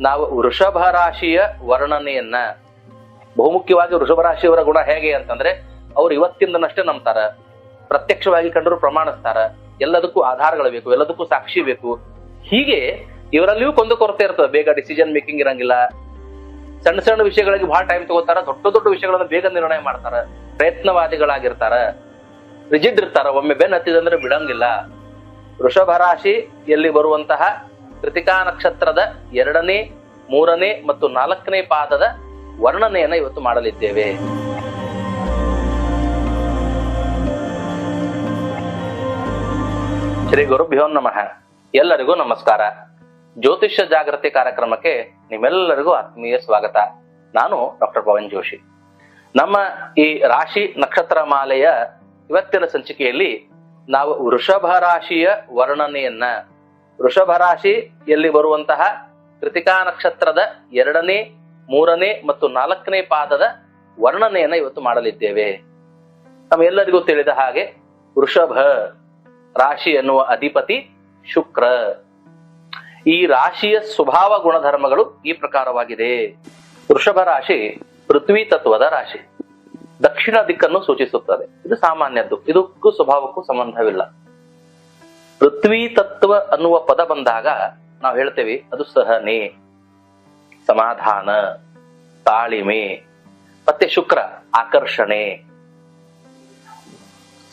ನಾವು ವೃಷಭ ರಾಶಿಯ ವರ್ಣನೆಯನ್ನ, ಬಹುಮುಖ್ಯವಾಗಿ ವೃಷಭ ರಾಶಿಯವರ ಗುಣ ಹೇಗೆ ಅಂತಂದ್ರೆ, ಅವ್ರು ಇವತ್ತಿಂದನಷ್ಟೇ ನಂಬ್ತಾರ. ಪ್ರತ್ಯಕ್ಷವಾಗಿ ಕಂಡರು ಪ್ರಮಾಣಿಸ್ತಾರ. ಎಲ್ಲದಕ್ಕೂ ಆಧಾರಗಳು ಬೇಕು, ಎಲ್ಲದಕ್ಕೂ ಸಾಕ್ಷಿ ಬೇಕು. ಹೀಗೆ ಇವರಲ್ಲಿಯೂ ಕೊಂದು ಕೊರತೆ ಇರ್ತದೆ. ಬೇಗ ಡಿಸಿಷನ್ ಮೇಕಿಂಗ್ ಇರಂಗಿಲ್ಲ. ಸಣ್ಣ ಸಣ್ಣ ವಿಷಯಗಳಿಗೆ ಬಹಳ ಟೈಮ್ ತಗೋತಾರ. ದೊಡ್ಡ ದೊಡ್ಡ ವಿಷಯಗಳನ್ನು ಬೇಗ ನಿರ್ಣಯ ಮಾಡ್ತಾರ. ಪ್ರಯತ್ನವಾದಿಗಳಾಗಿರ್ತಾರ. ರಿಜಿಡ್ ಇರ್ತಾರ. ಒಮ್ಮೆ ಬೆನ್ ಹತ್ತಿದಂದ್ರೆ ಬಿಡಂಗಿಲ್ಲ. ವೃಷಭ ರಾಶಿಯಲ್ಲಿ ಬರುವಂತಹ ಕೃತಿಕಾ ನಕ್ಷತ್ರದ ಎರಡನೇ, ಮೂರನೇ ಮತ್ತು ನಾಲ್ಕನೇ ಪಾದದ ವರ್ಣನೆಯನ್ನು ಇವತ್ತು ಮಾಡಲಿದ್ದೇವೆ. ಶ್ರೀ ಗುರುಭ್ಯೋ ನಮಃ. ಎಲ್ಲರಿಗೂ ನಮಸ್ಕಾರ. ಜ್ಯೋತಿಷ್ಯ ಜಾಗೃತಿ ಕಾರ್ಯಕ್ರಮಕ್ಕೆ ನಿಮ್ಮೆಲ್ಲರಿಗೂ ಆತ್ಮೀಯ ಸ್ವಾಗತ. ನಾನು ಡಾಕ್ಟರ್ ಪವನ್ ಜೋಶಿ. ನಮ್ಮ ಈ ರಾಶಿ ನಕ್ಷತ್ರ ಮಾಲೆಯ ಇವತ್ತಿನ ಸಂಚಿಕೆಯಲ್ಲಿ ನಾವು ವೃಷಭ ರಾಶಿಯ ವರ್ಣನೆಯನ್ನ ವೃಷಭ ರಾಶಿಯಲ್ಲಿ ಬರುವಂತಹ ಕೃತಿಕಾ ನಕ್ಷತ್ರದ ಎರಡನೇ, ಮೂರನೇ ಮತ್ತು ನಾಲ್ಕನೇ ಪಾದದ ವರ್ಣನೆಯನ್ನ ಇವತ್ತು ಮಾಡಲಿದ್ದೇವೆ. ನಮ್ಮೆಲ್ಲರಿಗೂ ತಿಳಿದ ಹಾಗೆ ವೃಷಭ ರಾಶಿ ಎನ್ನುವ ಅಧಿಪತಿ ಶುಕ್ರ. ಈ ರಾಶಿಯ ಸ್ವಭಾವ ಗುಣಧರ್ಮಗಳು ಈ ಪ್ರಕಾರವಾಗಿದೆ. ವೃಷಭ ರಾಶಿ ಪೃಥ್ವಿ ತತ್ವದ ರಾಶಿ. ದಕ್ಷಿಣ ದಿಕ್ಕನ್ನು ಸೂಚಿಸುತ್ತದೆ. ಇದು ಸಾಮಾನ್ಯದ್ದು. ಇದಕ್ಕೂ ಸ್ವಭಾವಕ್ಕೂ ಸಂಬಂಧವಿಲ್ಲ. ಪೃಥ್ವಿ ತತ್ವ ಅನ್ನುವ ಪದ ಬಂದಾಗ ನಾವು ಹೇಳ್ತೇವೆ, ಅದು ಸಹನೆ, ಸಮಾಧಾನ, ತಾಳಿಮೆ, ಮತ್ತೆ ಶುಕ್ರ, ಆಕರ್ಷಣೆ,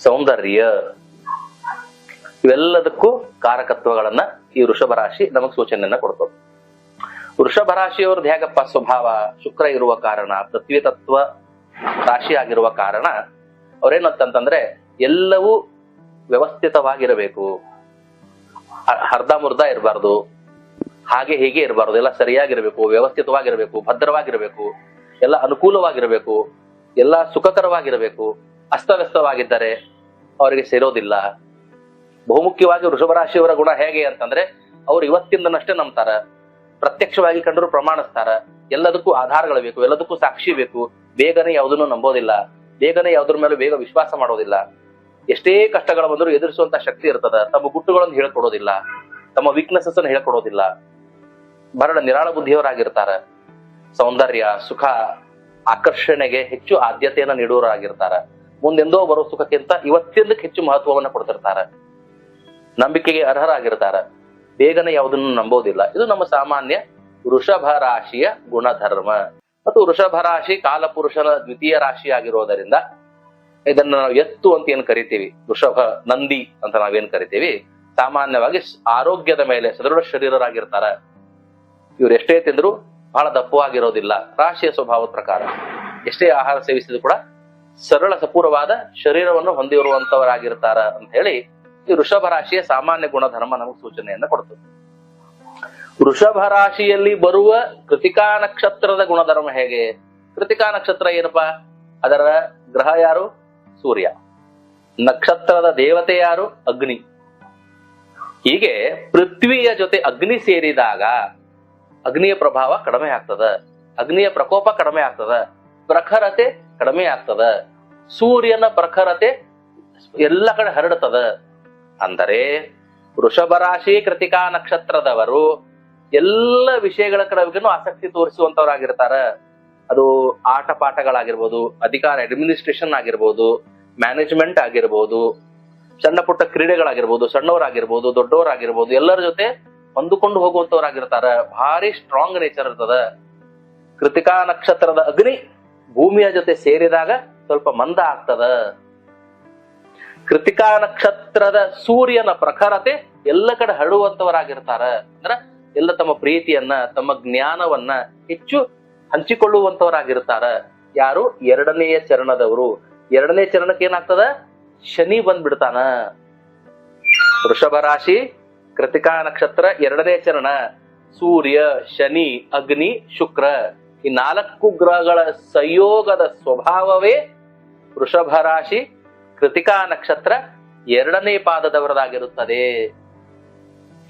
ಸೌಂದರ್ಯ. ಇವೆಲ್ಲದಕ್ಕೂ ಕಾರಕತ್ವಗಳನ್ನ ಈ ವೃಷಭ ರಾಶಿ ನಮಗ್ ಸೂಚನೆಯನ್ನ ಕೊಡ್ತದೆ. ವೃಷಭ ರಾಶಿಯವ್ರದ್ದು ಹೇಗಪ್ಪ ಸ್ವಭಾವ? ಶುಕ್ರ ಇರುವ ಕಾರಣ ಪೃಥ್ವಿ ತತ್ವ ರಾಶಿ ಆಗಿರುವ ಕಾರಣ ಅವ್ರೇನತ್ತಂತಂದ್ರೆ ಎಲ್ಲವೂ ವ್ಯವಸ್ಥಿತವಾಗಿರಬೇಕು. ಅ- ಮುರ್ದ ಇರಬಾರ್ದು. ಹಾಗೆ ಹೀಗೆ ಇರಬಾರ್ದು. ಎಲ್ಲ ಸರಿಯಾಗಿರ್ಬೇಕು, ವ್ಯವಸ್ಥಿತವಾಗಿರ್ಬೇಕು, ಭದ್ರವಾಗಿರ್ಬೇಕು, ಎಲ್ಲ ಅನುಕೂಲವಾಗಿರ್ಬೇಕು, ಎಲ್ಲ ಸುಖಕರವಾಗಿರಬೇಕು, ಅಸ್ತವ್ಯಸ್ತವಾಗಿದ್ದರೆ ಅವರಿಗೆ ಸೇರೋದಿಲ್ಲ. ಬಹುಮುಖ್ಯವಾಗಿ ವೃಷಭ ರಾಶಿಯವರ ಗುಣ ಹೇಗೆ ಅಂತಂದ್ರೆ, ಅವ್ರು ಇವತ್ತಿಂದನಷ್ಟೇ ನಂಬ್ತಾರ. ಪ್ರತ್ಯಕ್ಷವಾಗಿ ಕಂಡರು ಪ್ರಮಾಣಿಸ್ತಾರ. ಎಲ್ಲದಕ್ಕೂ ಆಧಾರಗಳು ಬೇಕು, ಎಲ್ಲದಕ್ಕೂ ಸಾಕ್ಷಿ ಬೇಕು. ಬೇಗನೆ ಯಾವುದನ್ನು ನಂಬೋದಿಲ್ಲ. ಬೇಗನೆ ಯಾವುದ್ರ ಮೇಲೆ ಬೇಗ ವಿಶ್ವಾಸ ಮಾಡೋದಿಲ್ಲ. ಎಷ್ಟೇ ಕಷ್ಟಗಳು ಬಂದರೂ ಎದುರಿಸುವಂತ ಶಕ್ತಿ ಇರ್ತದ. ತಮ್ಮ ಗುಟ್ಟುಗಳನ್ನು ಹೇಳ್ಕೊಡೋದಿಲ್ಲ. ತಮ್ಮ ವೀಕ್ನೆಸಸ್ ಅನ್ನು ಹೇಳ್ಕೊಡೋದಿಲ್ಲ. ಬರಡ ನಿರಾಳ ಬುದ್ಧಿಯವರಾಗಿರ್ತಾರ. ಸೌಂದರ್ಯ, ಸುಖ, ಆಕರ್ಷಣೆಗೆ ಹೆಚ್ಚು ಆದ್ಯತೆಯನ್ನ ನೀಡುವವರಾಗಿರ್ತಾರ. ಮುಂದೆಂದೋ ಬರೋ ಸುಖಕ್ಕಿಂತ ಇವತ್ತಿಂದಕ್ಕೆ ಹೆಚ್ಚು ಮಹತ್ವವನ್ನು ಕೊಡ್ತಿರ್ತಾರ. ನಂಬಿಕೆಗೆ ಅರ್ಹರಾಗಿರ್ತಾರ. ಬೇಗನೆ ಯಾವುದನ್ನು ನಂಬೋದಿಲ್ಲ. ಇದು ನಮ್ಮ ಸಾಮಾನ್ಯ ವೃಷಭ ರಾಶಿಯ ಗುಣಧರ್ಮ. ಮತ್ತು ವೃಷಭ ರಾಶಿ ಕಾಲಪುರುಷನ ದ್ವಿತೀಯ ರಾಶಿ ಆಗಿರೋದರಿಂದ ಇದನ್ನ ನಾವು ಎತ್ತು ಅಂತ ಏನ್ ಕರಿತೀವಿ? ವೃಷಭ ನಂದಿ ಅಂತ ನಾವೇನ್ ಕರಿತೀವಿ? ಸಾಮಾನ್ಯವಾಗಿ ಆರೋಗ್ಯದ ಮೇಲೆ ಸದೃಢ ಶರೀರರಾಗಿರ್ತಾರ. ಇವ್ರು ಎಷ್ಟೇ ತಿಂದ್ರು ಬಹಳ ದಪ್ಪವಾಗಿರೋದಿಲ್ಲ. ರಾಶಿಯ ಸ್ವಭಾವದ ಪ್ರಕಾರ. ಎಷ್ಟೇ ಆಹಾರ ಸೇವಿಸಿದ್ರು ಕೂಡ ಸರಳ ಸಪೂರವಾದ ಶರೀರವನ್ನು ಹೊಂದಿರುವಂತವರಾಗಿರ್ತಾರ ಅಂತ ಹೇಳಿ ಈ ವೃಷಭ ರಾಶಿಯ ಸಾಮಾನ್ಯ ಗುಣಧರ್ಮ ನಮಗೆ ಸೂಚನೆಯನ್ನ ಕೊಡ್ತದೆ ವೃಷಭ ರಾಶಿಯಲ್ಲಿ ಬರುವ ಕೃತಿಕಾ ನಕ್ಷತ್ರದ ಗುಣಧರ್ಮ ಹೇಗೆ? ಕೃತಿಕಾ ನಕ್ಷತ್ರ ಏನಪ್ಪಾ? ಅದರ ಗ್ರಹ ಯಾರು? ಸೂರ್ಯ. ನಕ್ಷತ್ರದ ದೇವತೆ ಯಾರು? ಅಗ್ನಿ. ಹೀಗೆ ಪೃಥ್ವಿಯ ಜೊತೆ ಅಗ್ನಿ ಸೇರಿದಾಗ ಅಗ್ನಿಯ ಪ್ರಭಾವ ಕಡಿಮೆ ಆಗ್ತದ. ಅಗ್ನಿಯ ಪ್ರಕೋಪ ಕಡಿಮೆ ಆಗ್ತದ. ಪ್ರಖರತೆ ಕಡಿಮೆ ಆಗ್ತದ. ಸೂರ್ಯನ ಪ್ರಖರತೆ ಎಲ್ಲ ಕಡೆ ಹರಡ್ತದ. ಅಂದರೆ ವೃಷಭ ರಾಶಿ ಕೃತಿಕಾ ನಕ್ಷತ್ರದವರು ಎಲ್ಲ ವಿಷಯಗಳ ಕಡೆಗೂ ಆಸಕ್ತಿ ತೋರಿಸುವಂತವರಾಗಿರ್ತಾರ. ಅದು ಆಟ ಪಾಠಗಳಾಗಿರ್ಬೋದು ಅಧಿಕಾರ ಅಡ್ಮಿನಿಸ್ಟ್ರೇಷನ್ ಆಗಿರ್ಬೋದು ಮ್ಯಾನೇಜ್ಮೆಂಟ್ ಆಗಿರ್ಬೋದು, ಸಣ್ಣ ಪುಟ್ಟ ಕ್ರೀಡೆಗಳಾಗಿರ್ಬೋದು, ಸಣ್ಣವರಾಗಿರ್ಬೋದು, ದೊಡ್ಡವರಾಗಿರ್ಬೋದು, ಎಲ್ಲರ ಜೊತೆ ಹೊಂದಿಕೊಂಡು ಹೋಗುವಂತವರಾಗಿರ್ತಾರ. ಭಾರಿ ಸ್ಟ್ರಾಂಗ್ ನೇಚರ್ ಇರ್ತದ. ಕೃತಿಕಾ ನಕ್ಷತ್ರದ ಅಗ್ನಿ ಭೂಮಿಯ ಜೊತೆ ಸೇರಿದಾಗ ಸ್ವಲ್ಪ ಮಂದ ಆಗ್ತದ. ಕೃತಿಕಾ ನಕ್ಷತ್ರದ ಸೂರ್ಯನ ಪ್ರಖರತೆ ಎಲ್ಲ ಕಡೆ ಹರಡುವಂತವರಾಗಿರ್ತಾರ. ಅಂದ್ರ ಎಲ್ಲ ತಮ್ಮ ಪ್ರೀತಿಯನ್ನ, ತಮ್ಮ ಜ್ಞಾನವನ್ನ ಹೆಚ್ಚು ಹಂಚಿಕೊಳ್ಳುವಂತವರಾಗಿರ್ತಾರ ಯಾರು? ಎರಡನೆಯ ಚರಣದವರು. ಎರಡನೇ ಚರಣಕ್ಕೆ ಏನಾಗ್ತದ? ಶನಿ ಬಂದ್ಬಿಡ್ತಾನ. ವೃಷಭ ರಾಶಿ, ಕೃತಿಕಾ ನಕ್ಷತ್ರ, ಎರಡನೇ ಚರಣ. ಸೂರ್ಯ, ಶನಿ, ಅಗ್ನಿ, ಶುಕ್ರ. ಈ ನಾಲ್ಕು ಗ್ರಹಗಳ ಸಂಯೋಗದ ಸ್ವಭಾವವೇ ವೃಷಭ ರಾಶಿ, ಕೃತಿಕಾ ನಕ್ಷತ್ರ, ಎರಡನೇ ಪಾದದವರದಾಗಿರುತ್ತದೆ.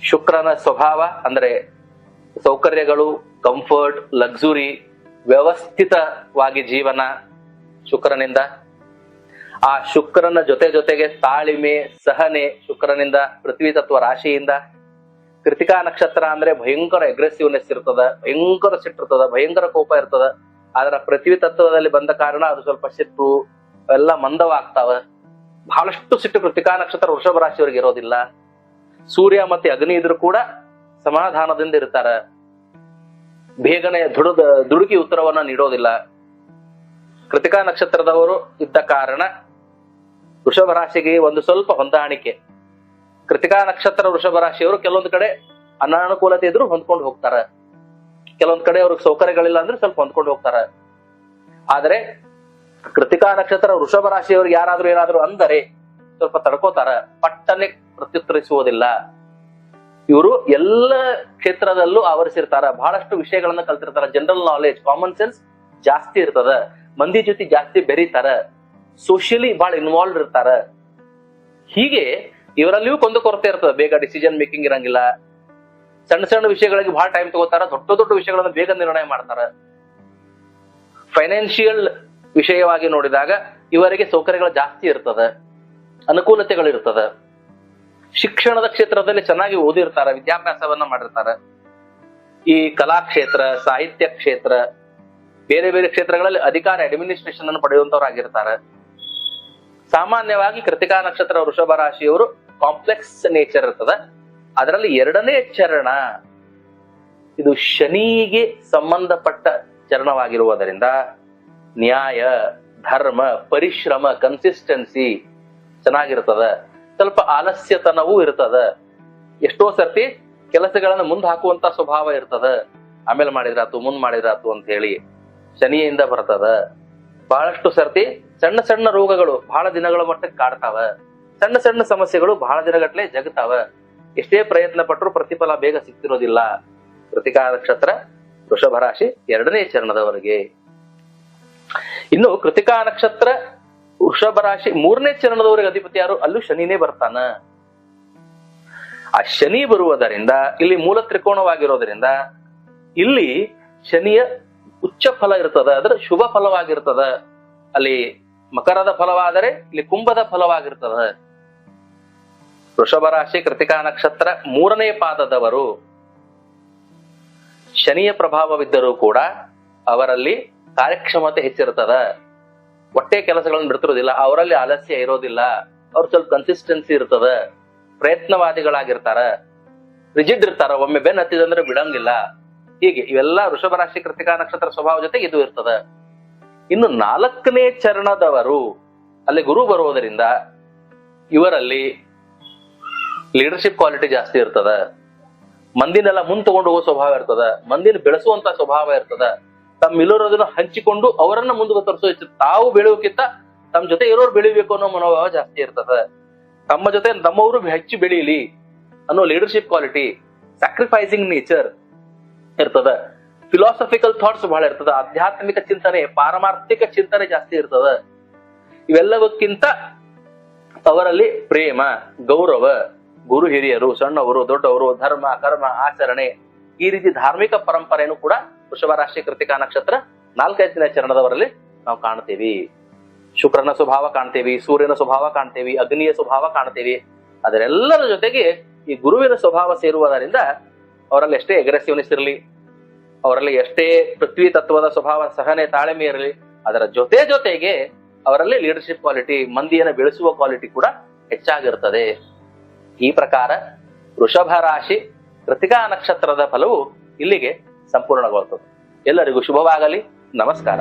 ಶುಕ್ರನ ಸ್ವಭಾವ ಅಂದ್ರೆ ಸೌಕರ್ಯಗಳು ಕಂಫರ್ಟ್ ಲಕ್ಸುರಿ ವ್ಯವಸ್ಥಿತವಾಗಿ ಜೀವನ ಶುಕ್ರನಿಂದ. ಆ ಶುಕ್ರನ ಜೊತೆ ಜೊತೆಗೆ ತಾಳಿಮೆ, ಸಹನೆ ಶುಕ್ರನಿಂದ, ಪೃಥ್ವಿ ತತ್ವ ರಾಶಿಯಿಂದ. ಕೃತಿಕಾ ನಕ್ಷತ್ರ ಅಂದ್ರೆ ಭಯಂಕರ ಅಗ್ರೆಸಿವ್ನೆಸ್ ಇರ್ತದ, ಭಯಂಕರ ಸಿಟ್ಟಿರ್ತದ ಭಯಂಕರ ಕೋಪ ಇರ್ತದ. ಆದ್ರ ಪೃಥ್ವಿ ತತ್ವದಲ್ಲಿ ಬಂದ ಕಾರಣ ಅದು ಸ್ವಲ್ಪ ಸಿಟ್ಟು ಎಲ್ಲ ಮಂದವಾಗ್ತಾವ. ಬಹಳಷ್ಟು ಸಿಟ್ಟು ಕೃತಿಕಾ ನಕ್ಷತ್ರ ವೃಷಭ ರಾಶಿಯವರಿಗೆ ಇರೋದಿಲ್ಲ. ಸೂರ್ಯ ಮತ್ತೆ ಅಗ್ನಿ ಇದ್ರು ಕೂಡ ಸಮಾಧಾನದಿಂದ ಇರ್ತಾರ. ಬೇಗನೆ ದುಡದ, ದುಡುಕಿ ಉತ್ತರವನ್ನ ನೀಡೋದಿಲ್ಲ. ಕೃತಿಕಾ ನಕ್ಷತ್ರದವರು ಇದ್ದ ಕಾರಣ ವೃಷಭ ರಾಶಿಗೆ ಒಂದು ಸ್ವಲ್ಪ ಹೊಂದಾಣಿಕೆ. ಕೃತಿಕಾ ನಕ್ಷತ್ರ ವೃಷಭ ರಾಶಿಯವರು ಕೆಲವೊಂದು ಕಡೆ ಅನಾನುಕೂಲತೆ ಇದ್ರು ಹೊಂದ್ಕೊಂಡು ಹೋಗ್ತಾರ. ಕೆಲವೊಂದ್ ಕಡೆ ಅವ್ರಿಗೆ ಸೌಕರ್ಯಗಳಿಲ್ಲ ಅಂದ್ರೆ ಸ್ವಲ್ಪ ಹೊಂದ್ಕೊಂಡು ಹೋಗ್ತಾರ. ಆದರೆ ಕೃತಿಕಾ ನಕ್ಷತ್ರ ವೃಷಭ ರಾಶಿಯವ್ರಿಗೆ ಯಾರಾದ್ರೂ ಏನಾದ್ರೂ ಅಂದರೆ ಸ್ವಲ್ಪ ತಡ್ಕೋತಾರ. ಪಟ್ಟನೆ ಪ್ರತ್ಯುತ್ತರಿಸುವುದಿಲ್ಲ. ಇವರು ಎಲ್ಲ ಕ್ಷೇತ್ರದಲ್ಲೂ ಆವರಿಸಿರ್ತಾರ. ಬಹಳಷ್ಟು ವಿಷಯಗಳನ್ನ ಕಲ್ತಿರ್ತಾರ. ಜನರಲ್ ನಾಲೆಜ್ ಕಾಮನ್ ಸೆನ್ಸ್ ಜಾಸ್ತಿ ಇರ್ತದ. ಮಂದಿ ಜೊತೆ ಜಾಸ್ತಿ ಬೆರೀತಾರ. ಸೋಷಿಯಲಿ ಬಹಳ ಇನ್ವಾಲ್ವ್ ಇರ್ತಾರ. ಹೀಗೆ ಇವರಲ್ಲಿಯೂ ಕೊಂದು ಕೊರತೆ ಇರ್ತದೆ. ಬೇಗ ಡಿಸಿಷನ್ ಮೇಕಿಂಗ್ ಇರಂಗಿಲ್ಲ. ಸಣ್ಣ ಸಣ್ಣ ವಿಷಯಗಳಿಗೆ ಬಹಳ ಟೈಮ್ ತಗೋತಾರ. ದೊಡ್ಡ ದೊಡ್ಡ ವಿಷಯಗಳನ್ನ ಬೇಗ ನಿರ್ಣಯ ಮಾಡ್ತಾರ. ಫೈನಾನ್ಷಿಯಲ್ ವಿಷಯವಾಗಿ ನೋಡಿದಾಗ ಇವರಿಗೆ ಸೌಕರ್ಯಗಳು ಜಾಸ್ತಿ ಇರ್ತದ. ಅನುಕೂಲತೆಗಳು ಇರ್ತದ ಶಿಕ್ಷಣದ ಕ್ಷೇತ್ರದಲ್ಲಿ ಚೆನ್ನಾಗಿ ಓದಿರ್ತಾರ, ವಿದ್ಯಾಭ್ಯಾಸವನ್ನ ಮಾಡಿರ್ತಾರ. ಈ ಕಲಾ ಕ್ಷೇತ್ರ, ಸಾಹಿತ್ಯ ಕ್ಷೇತ್ರ, ಬೇರೆ ಬೇರೆ ಕ್ಷೇತ್ರಗಳಲ್ಲಿ ಅಧಿಕಾರ ಅಡ್ಮಿನಿಸ್ಟ್ರೇಷನ್ ಅನ್ನು ಪಡೆಯುವಂತವರಾಗಿರ್ತಾರೆ. ಸಾಮಾನ್ಯವಾಗಿ ಕೃತಿಕಾ ನಕ್ಷತ್ರ, ವೃಷಭ ರಾಶಿಯವರು ಕಾಂಪ್ಲೆಕ್ಸ್ ನೇಚರ್ ಇರ್ತದೆ. ಅದರಲ್ಲಿ ಎರಡನೇ ಚರಣ, ಇದು ಶನಿಗೆ ಸಂಬಂಧಪಟ್ಟ ಚರಣವಾಗಿರುವುದರಿಂದ ನ್ಯಾಯ, ಧರ್ಮ, ಪರಿಶ್ರಮ ಕನ್ಸಿಸ್ಟೆನ್ಸಿ ಚೆನ್ನಾಗಿರ್ತದ. ಸ್ವಲ್ಪ ಆಲಸ್ಯತನವೂ ಇರ್ತದ. ಎಷ್ಟೋ ಸರ್ತಿ ಕೆಲಸಗಳನ್ನ ಮುಂದ್ ಹಾಕುವಂತ ಸ್ವಭಾವ ಇರ್ತದ. ಆಮೇಲೆ ಮಾಡಿದ್ರಾತು, ಮುಂದ್ ಮಾಡಿದ್ರಾತು ಅಂತ ಹೇಳಿ ಶನಿಯಿಂದ ಬರ್ತದ. ಬಹಳಷ್ಟು ಸರ್ತಿ ಸಣ್ಣ ಸಣ್ಣ ರೋಗಗಳು ಬಹಳ ದಿನಗಳ ಮಟ್ಟಕ್ಕೆ ಕಾಡ್ತಾವ. ಸಣ್ಣ ಸಣ್ಣ ಸಮಸ್ಯೆಗಳು ಬಹಳ ದಿನಗಟ್ಲೆ ಜಗತಾವ. ಎಷ್ಟೇ ಪ್ರಯತ್ನ ಪಟ್ಟರು ಪ್ರತಿಫಲ ಬೇಗ ಸಿಗ್ತಿರೋದಿಲ್ಲ. ಕೃತಿಕಾ ನಕ್ಷತ್ರ ವೃಷಭ ರಾಶಿ ಎರಡನೇ ಚರಣದವರೆಗೆ. ಇನ್ನು ಕೃತಿಕಾ ನಕ್ಷತ್ರ ವೃಷಭ ರಾಶಿ ಮೂರನೇ ಚರಣದವರೆಗೆ ಅಧಿಪತಿ ಯಾರು? ಅಲ್ಲೂ ಶನಿನೇ ಬರ್ತಾನ. ಆ ಶನಿ ಬರುವುದರಿಂದ, ಇಲ್ಲಿ ಮೂಲ ತ್ರಿಕೋಣವಾಗಿರೋದ್ರಿಂದ ಇಲ್ಲಿ ಶನಿಯ ಉಚ್ಚ ಫಲ ಇರ್ತದ, ಅದರ ಶುಭ ಫಲವಾಗಿರ್ತದ. ಅಲ್ಲಿ ಮಕರದ ಫಲವಾದರೆ, ಇಲ್ಲಿ ಕುಂಭದ ಫಲವಾಗಿರ್ತದ. ವೃಷಭ ರಾಶಿ ಕೃತಿಕಾ ನಕ್ಷತ್ರ ಮೂರನೇ ಪಾದದವರು. ಶನಿಯ ಪ್ರಭಾವವಿದ್ದರೂ ಕೂಡ ಅವರಲ್ಲಿ ಕಾರ್ಯಕ್ಷಮತೆ ಹೆಚ್ಚಿರ್ತದ. ಹೊಟ್ಟೆ ಕೆಲಸಗಳನ್ನು ಬಿಡ್ತಿರೋದಿಲ್ಲ ಅವರಲ್ಲಿ ಆಲಸ್ಯ ಇರೋದಿಲ್ಲ, ಅವ್ರು ಸ್ವಲ್ಪ ಕನ್ಸಿಸ್ಟೆನ್ಸಿ ಇರ್ತದ, ಪ್ರಯತ್ನವಾದಿಗಳಾಗಿರ್ತಾರ ರಿಜಿಡ್ ಇರ್ತಾರ, ಒಮ್ಮೆ ಬೆನ್ ಹತ್ತಿದಂದ್ರೆ ಬಿಡಂಗಿಲ್ಲ. ಹೀಗೆ ಇವೆಲ್ಲ ವೃಷಭ ರಾಶಿ ಕೃತಿಕಾ ನಕ್ಷತ್ರ ಸ್ವಭಾವ ಜೊತೆ ಇದು ಇರ್ತದ. ಇನ್ನು ನಾಲ್ಕನೇ ಚರಣದವರು, ಅಲ್ಲಿ ಗುರು ಬರುವುದರಿಂದ ಇವರಲ್ಲಿ ಲೀಡರ್ಶಿಪ್ ಕ್ವಾಲಿಟಿ ಜಾಸ್ತಿ ಇರ್ತದ. ಮಂದಿನೆಲ್ಲ ಮುಂದ್ ತಗೊಂಡು ಹೋಗೋ ಸ್ವಭಾವ ಇರ್ತದ. ಮಂದಿನ ಬೆಳೆಸುವಂತ ಸ್ವಭಾವ ಇರ್ತದ. ತಮ್ಮ ಇಲ್ಲೋರೋದನ್ನ ಹಂಚಿಕೊಂಡು ಅವರನ್ನ ಮುಂದೆ ತರಿಸೋ ಹೆಚ್ಚು ತಾವು ಬೆಳೆಯೋಕ್ಕಿಂತ ತಮ್ಮ ಜೊತೆ ಇರೋರು ಬೆಳಿಬೇಕು ಅನ್ನೋ ಮನೋಭಾವ ಜಾಸ್ತಿ ಇರ್ತದ. ತಮ್ಮ ಜೊತೆ ನಮ್ಮವರು ಹೆಚ್ಚು ಬೆಳೀಲಿ ಅನ್ನೋ ಲೀಡರ್ಶಿಪ್ ಕ್ವಾಲಿಟಿ ಸ್ಯಾಕ್ರಿಫೈಸಿಂಗ್ ನೇಚರ್ ಇರ್ತದ. ಫಿಲಾಸಫಿಕಲ್ ಥಾಟ್ಸ್ ಬಹಳ ಇರ್ತದ. ಆಧ್ಯಾತ್ಮಿಕ ಚಿಂತನೆ, ಪಾರಮಾರ್ಥಿಕ ಚಿಂತನೆ ಜಾಸ್ತಿ ಇರ್ತದ. ಇವೆಲ್ಲವಕ್ಕಿಂತ ಅವರಲ್ಲಿ ಪ್ರೇಮ, ಗೌರವ, ಗುರು ಹಿರಿಯರು, ಸಣ್ಣವರು, ದೊಡ್ಡವರು, ಧರ್ಮ, ಕರ್ಮ, ಆಚರಣೆ ಈ ರೀತಿ ಧಾರ್ಮಿಕ ಪರಂಪರೆಯನ್ನು ಕೂಡ ವೃಷಭ ರಾಶಿ ಕೃತಿಕಾ ನಕ್ಷತ್ರ ನಾಲ್ಕೈದನೇ ಚರಣದವರಲ್ಲಿ ನಾವು ಕಾಣ್ತೀವಿ. ಶುಕ್ರನ ಸ್ವಭಾವ ಕಾಣ್ತೀವಿ, ಸೂರ್ಯನ ಸ್ವಭಾವ ಕಾಣ್ತೀವಿ, ಅಗ್ನಿಯ ಸ್ವಭಾವ ಕಾಣ್ತೀವಿ. ಅದರೆಲ್ಲರ ಜೊತೆಗೆ ಈ ಗುರುವಿನ ಸ್ವಭಾವ ಸೇರುವುದರಿಂದ ಅವರಲ್ಲಿ ಎಷ್ಟೇ ಅಗ್ರೆಸಿವ್ನೆಸ್ ಇರಲಿ, ಅವರಲ್ಲಿ ಎಷ್ಟೇ ಪೃಥ್ವಿ ತತ್ವದ ಸ್ವಭಾವ ಸಹನೆ ತಾಳ್ಮೆ ಇರಲಿ, ಅದರ ಜೊತೆ ಜೊತೆಗೆ ಅವರಲ್ಲಿ ಲೀಡರ್ಶಿಪ್ ಕ್ವಾಲಿಟಿ ಮಂದಿಯನ್ನು ಬೆಳೆಸುವ ಕ್ವಾಲಿಟಿ ಕೂಡ ಹೆಚ್ಚಾಗಿರ್ತದೆ. ಈ ಪ್ರಕಾರ ವೃಷಭ ರಾಶಿ ಕೃತಿಕಾ ನಕ್ಷತ್ರದ ಫಲವು ಇಲ್ಲಿಗೆ ಸಂಪೂರ್ಣಗೊಳ್ತದೆ ಎಲ್ಲರಿಗೂ ಶುಭವಾಗಲಿ. ನಮಸ್ಕಾರ.